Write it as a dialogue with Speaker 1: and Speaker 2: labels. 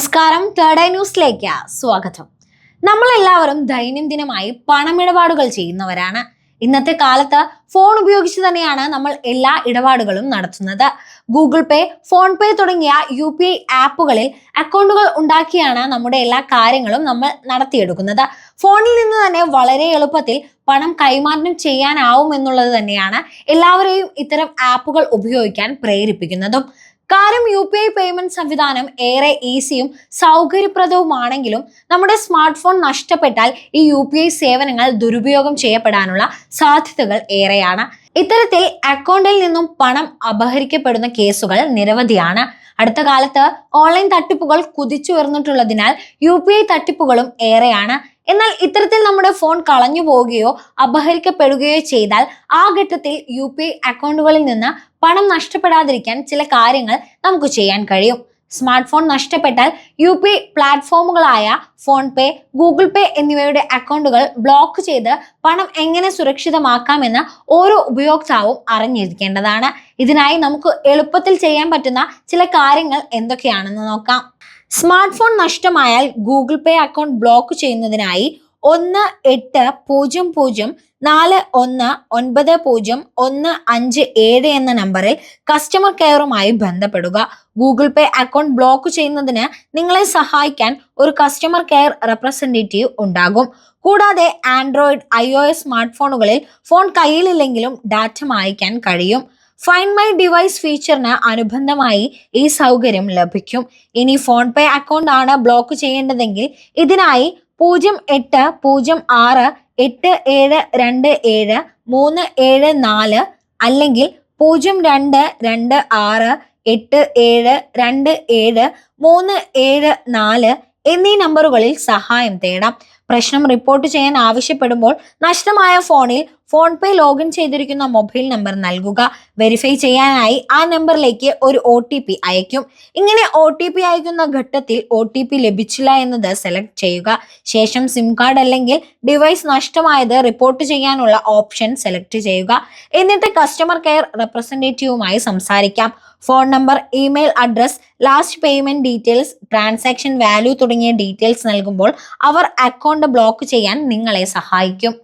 Speaker 1: നമസ്കാരം. തേർഡ് ന്യൂസിലേക്ക് സ്വാഗതം. നമ്മളെല്ലാവരും ദൈനംദിനമായി പണമിടപാടുകൾ ചെയ്യുന്നവരാണ്. ഇന്നത്തെ കാലത്ത് ഫോൺ ഉപയോഗിച്ച് തന്നെയാണ് നമ്മൾ എല്ലാ ഇടപാടുകളും നടത്തുന്നത്. ഗൂഗിൾ പേ ഫോൺ പേ തുടങ്ങിയ യു പി ഐ ആപ്പുകളിൽ അക്കൗണ്ടുകൾ ഉണ്ടാക്കിയാണ് നമ്മുടെ എല്ലാ കാര്യങ്ങളും നമ്മൾ നടത്തിയെടുക്കുന്നത്. ഫോണിൽ നിന്ന് തന്നെ വളരെ എളുപ്പത്തിൽ പണം കൈമാറ്റം ചെയ്യാനാവും എന്നുള്ളത് തന്നെയാണ് എല്ലാവരെയും ഇത്തരം ആപ്പുകൾ ഉപയോഗിക്കാൻ പ്രേരിപ്പിക്കുന്നതും. കാര്യം യു പി ഐ പേയ്മെന്റ് സംവിധാനം ഏറെ ഈസിയും സൗകര്യപ്രദവുമാണെങ്കിലും നമ്മുടെ സ്മാർട്ട് ഫോൺ നഷ്ടപ്പെട്ടാൽ ഈ യു പി ഐ സേവനങ്ങൾ ദുരുപയോഗം ചെയ്യപ്പെടാനുള്ള സാധ്യതകൾ ഏറെയാണ്. ഇത്തരത്തിൽ അക്കൗണ്ടിൽ നിന്നും പണം അപഹരിക്കപ്പെടുന്ന കേസുകൾ നിരവധിയാണ്. അടുത്ത കാലത്ത് ഓൺലൈൻ തട്ടിപ്പുകൾ കുതിച്ചുയർന്നിട്ടുള്ളതിനാൽ യു പി ഐ തട്ടിപ്പുകളും ഏറെയാണ്. എന്നാൽ ഇത്തരത്തിൽ നമ്മുടെ ഫോൺ കളഞ്ഞു പോവുകയോ അപഹരിക്കപ്പെടുകയോ ചെയ്താൽ ആ ഘട്ടത്തിൽ യു പി അക്കൗണ്ടുകളിൽ നിന്ന് പണം നഷ്ടപ്പെടാതിരിക്കാൻ ചില കാര്യങ്ങൾ നമുക്ക് ചെയ്യാൻ കഴിയും. സ്മാർട്ട് ഫോൺ നഷ്ടപ്പെട്ടാൽ യു പി പ്ലാറ്റ്ഫോമുകളായ ഫോൺ പേ ഗൂഗിൾ പേ എന്നിവയുടെ അക്കൗണ്ടുകൾ ബ്ലോക്ക് ചെയ്ത് പണം എങ്ങനെ സുരക്ഷിതമാക്കാമെന്ന് ഓരോ ഉപയോക്താവും അറിഞ്ഞിരിക്കേണ്ടതാണ്. ഇതിനായി നമുക്ക് എളുപ്പത്തിൽ ചെയ്യാൻ പറ്റുന്ന ചില കാര്യങ്ങൾ എന്തൊക്കെയാണെന്ന് നോക്കാം. സ്മാർട്ട് ഫോൺ നഷ്ടമായാൽ ഗൂഗിൾ പേ അക്കൗണ്ട് ബ്ലോക്ക് ചെയ്യുന്നതിനായി ഒന്ന് എട്ട് പൂജ്യം പൂജ്യം നാല് ഒന്ന് ഒൻപത് പൂജ്യം ഒന്ന് അഞ്ച് ഏഴ് എന്ന നമ്പറിൽ കസ്റ്റമർ കെയറുമായി ബന്ധപ്പെടുക. ഗൂഗിൾ പേ അക്കൗണ്ട് ബ്ലോക്ക് ചെയ്യുന്നതിന് നിങ്ങളെ സഹായിക്കാൻ ഒരു കസ്റ്റമർ കെയർ റെപ്രസെന്റേറ്റീവ് ഉണ്ടാകും. കൂടാതെ ആൻഡ്രോയിഡ് ഐ സ്മാർട്ട് ഫോണുകളിൽ ഫോൺ കയ്യിലില്ലെങ്കിലും ഡാറ്റ മായ്ക്കാൻ കഴിയും. ഫൈൻഡ് മൈ ഡിവൈസ് ഫീച്ചറിന് അനുബന്ധമായി ഈ സൗകര്യം ലഭിക്കും. ഇനി ഫോൺ പേ അക്കൗണ്ട് ആണ് ബ്ലോക്ക് ചെയ്യേണ്ടതെങ്കിൽ ഇതിനായി പൂജ്യം എട്ട് പൂജ്യം ആറ് എട്ട് ഏഴ് രണ്ട് ഏഴ് മൂന്ന് ഏഴ് നാല് അല്ലെങ്കിൽ പൂജ്യം രണ്ട് രണ്ട് ആറ് എട്ട് ഏഴ് രണ്ട് ഏഴ് മൂന്ന് ഏഴ് നാല് എന്നീ നമ്പറുകളിൽ സഹായം തേടാം. പ്രശ്നം റിപ്പോർട്ട് ചെയ്യാൻ ആവശ്യപ്പെടുമ്പോൾ നഷ്ടമായ ഫോണിൽ ഫോൺ പേ ലോഗിൻ ചെയ്തിരിക്കുന്ന മൊബൈൽ നമ്പർ നൽകുക. വെരിഫൈ ചെയ്യാനായി ആ നമ്പറിലേക്ക് ഒരു ഒ ടി പി അയക്കും ഇങ്ങനെ ഒ ടി പി അയക്കുന്ന ഘട്ടത്തിൽ ഒ ടി പി ലഭിച്ചില്ല എന്നത് സെലക്ട് ചെയ്യുക. ശേഷം സിം കാർഡ് അല്ലെങ്കിൽ ഡിവൈസ് നഷ്ടമായത് റിപ്പോർട്ട് ചെയ്യാനുള്ള ഓപ്ഷൻ സെലക്ട് ചെയ്യുക. എന്നിട്ട് കസ്റ്റമർ കെയർ റെപ്രസെന്റേറ്റീവുമായി സംസാരിക്കാം. Phone number email address last payment details transaction value തുടങ്ങിയ ഡീറ്റെയിൽസ് നൽകുമ്പോൾ അവർ അക്കൗണ്ട് ബ്ലോക്ക് ചെയ്യാൻ നിങ്ങളെ സഹായിക്കും.